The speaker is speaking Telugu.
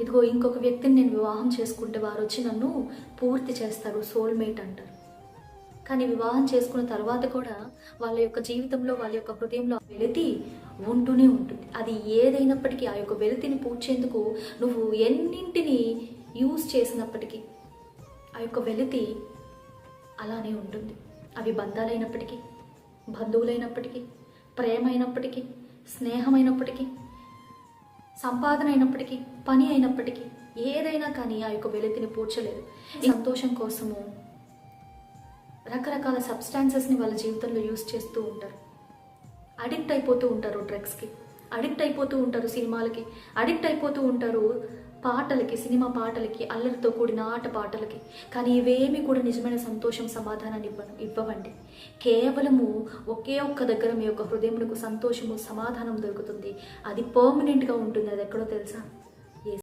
ఇదిగో ఇంకొక వ్యక్తిని నేను వివాహం చేసుకుంటే వారు వచ్చి నన్ను పూర్తి చేస్తారు సోల్మేట్ అంటారు. కానీ వివాహం చేసుకున్న తర్వాత కూడా వాళ్ళ యొక్క జీవితంలో వాళ్ళ యొక్క హృదయంలో ఆ వెలితి ఉంటూనే ఉంటుంది. అది ఏదైనప్పటికీ ఆ యొక్క వెలితిని పూడ్చేందుకు నువ్వు ఎన్నింటిని యూజ్ చేసినప్పటికీ ఆ యొక్క వెలితి అలానే ఉంటుంది. అవి బంధాలైనప్పటికీ బంధువులైనప్పటికీ ప్రేమ అయినప్పటికీ స్నేహమైనప్పటికీ సంపాదన అయినప్పటికీ పని అయినప్పటికీ ఏదైనా కానీ ఆ యొక్క వెలితిని పూడ్చలేదు. ఈ సంతోషం కోసము రకరకాల సబ్స్టాన్సెస్ని వాళ్ళ జీవితంలో యూస్ చేస్తూ ఉంటారు. అడిక్ట్ అయిపోతూ ఉంటారు డ్రగ్స్కి అడిక్ట్ అయిపోతూ ఉంటారు సినిమాలకి. అడిక్ట్ అయిపోతూ ఉంటారు పాటలకి సినిమా పాటలకి అల్లరితో కూడిన ఆట పాటలకి. కానీ ఇవేమి కూడా నిజమైన సంతోషం సమాధానాన్ని ఇవ్వ ఇవ్వవండి. కేవలము ఒకే ఒక్క దగ్గర మీ యొక్క హృదయమునకు సంతోషము సమాధానం దొరుకుతుంది. అది పర్మనెంట్గా ఉంటుంది. అది ఎక్కడో తెలుసా?